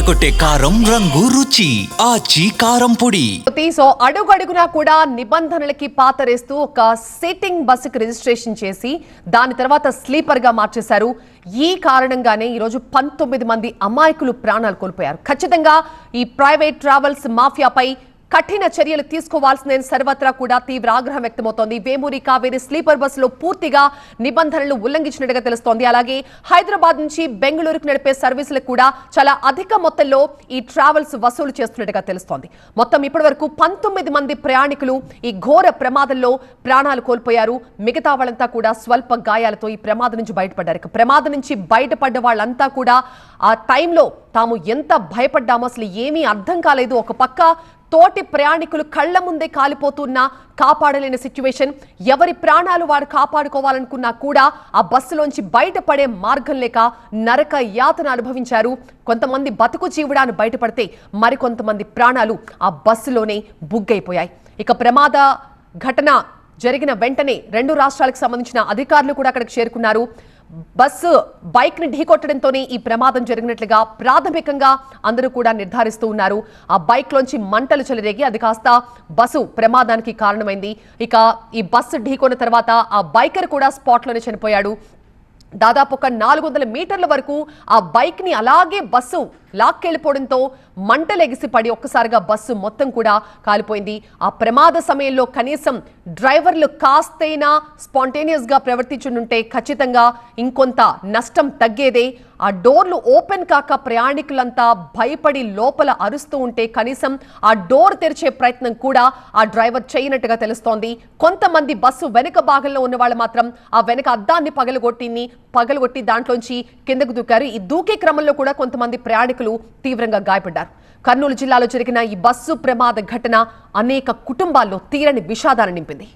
అదరగొట్టే కారం రంగు రుచి ఆచి కారం పొడి. సో అడుగడుగునా కూడా నిబంధనలకి పాతరేస్తూ ఒక సిట్టింగ్ బస్సుకు రిజిస్ట్రేషన్ చేసి దాని తర్వాత స్లీపర్గా మార్చేశారు. ఈ కారణంగానే ఈరోజు పంతొమ్మిది మంది అమాయకులు ప్రాణాలు కోల్పోయారు. ఖచ్చితంగా ఈ ప్రైవేట్ ట్రావెల్స్ మాఫియాపై కఠిన చర్యలు తీసుకోవాల్సిందని సర్వత్రా కూడా తీవ్ర ఆగ్రహం వ్యక్తమవుతోంది. వేమూరి కావేరి స్లీపర్ బస్సులో పూర్తిగా నిబంధనలు ఉల్లంఘించినట్టుగా తెలుస్తోంది. అలాగే హైదరాబాద్ నుంచి బెంగళూరుకు నడిపే సర్వీసులకు కూడా చాలా అధిక మొత్తంలో ఈ ట్రావెల్స్ వసూలు చేస్తున్నట్టుగా తెలుస్తోంది. మొత్తం ఇప్పటి వరకు పంతొమ్మిది మంది ప్రయాణికులు ఈ ఘోర ప్రమాదంలో ప్రాణాలు కోల్పోయారు. మిగతా వాళ్ళంతా కూడా స్వల్ప గాయాలతో ఈ ప్రమాదం నుంచి బయటపడ్డారు. ప్రమాదం నుంచి బయటపడ్డ వాళ్ళంతా కూడా ఆ టైంలో తాము ఎంత భయపడ్డామో అసలు ఏమీ అర్థం కాలేదు. ఒక పక్క తోటి ప్రయాణికులు కళ్ళ ముందే కాలిపోతున్నా కాపాడలేని సిచ్యువేషన్. ఎవరి ప్రాణాలు వారు కాపాడుకోవాలనుకున్నా కూడా ఆ బస్సులోంచి బయటపడే మార్గం లేక నరక యాతన అనుభవించారు. కొంతమంది బతుకు జీవుడాను బయటపడితే మరికొంతమంది ప్రాణాలు ఆ బస్సులోనే బుగ్గైపోయాయి. ఇక ప్రమాద ఘటన జరిగిన వెంటనే రెండు రాష్ట్రాలకు సంబంధించిన అధికారులు కూడా అక్కడికి చేరుకున్నారు. బస్సు బైక్ని ఢీకొట్టడంతోనే ఈ ప్రమాదం జరిగినట్లుగా ప్రాథమికంగా అందరూ కూడా నిర్ధారిస్తూ ఉన్నారు. ఆ బైక్ లోంచి మంటలు చెలరేగి అది కాస్త బస్సు ప్రమాదానికి కారణమైంది. ఇక ఈ బస్సు ఢీకొన్న తర్వాత ఆ బైకర్ కూడా స్పాట్లోనే చనిపోయాడు. దాదాపు ఒక నాలుగు వందల మీటర్ల వరకు ఆ బైక్ని అలాగే బస్సు లాక్కెళ్ళిపోవడంతో మంటలెగిసి పడి ఒక్కసారిగా బస్సు మొత్తం కూడా కాలిపోయింది. ఆ ప్రమాద సమయంలో కనీసం డ్రైవర్లు కాస్తైనా స్పాంటేనియస్గా ప్రవర్తించుంటే ఖచ్చితంగా ఇంకొంత నష్టం తగ్గేదే. ఆ డోర్లు ఓపెన్ కాక ప్రయాణికులంతా భయపడి లోపల అరుస్తూ ఉంటే కనీసం ఆ డోర్ తెరిచే ప్రయత్నం కూడా ఆ డ్రైవర్ చేయనట్టుగా తెలుస్తోంది. కొంతమంది బస్సు వెనుక భాగంలో ఉన్న వాళ్ళు మాత్రం ఆ వెనక అద్దాన్ని పగలగొట్టిని పగలగొట్టి దాంట్లోంచి కిందకు దూకారు. ఈ దూకే క్రమంలో కూడా కొంతమంది ప్రయాణికులు తీవ్రంగా గాయపడ్డారు. కర్నూలు జిల్లాలో జరిగిన ఈ బస్సు ప్రమాద ఘటన అనేక కుటుంబాల్లో తీరని విషాదాన్ని నింపింది.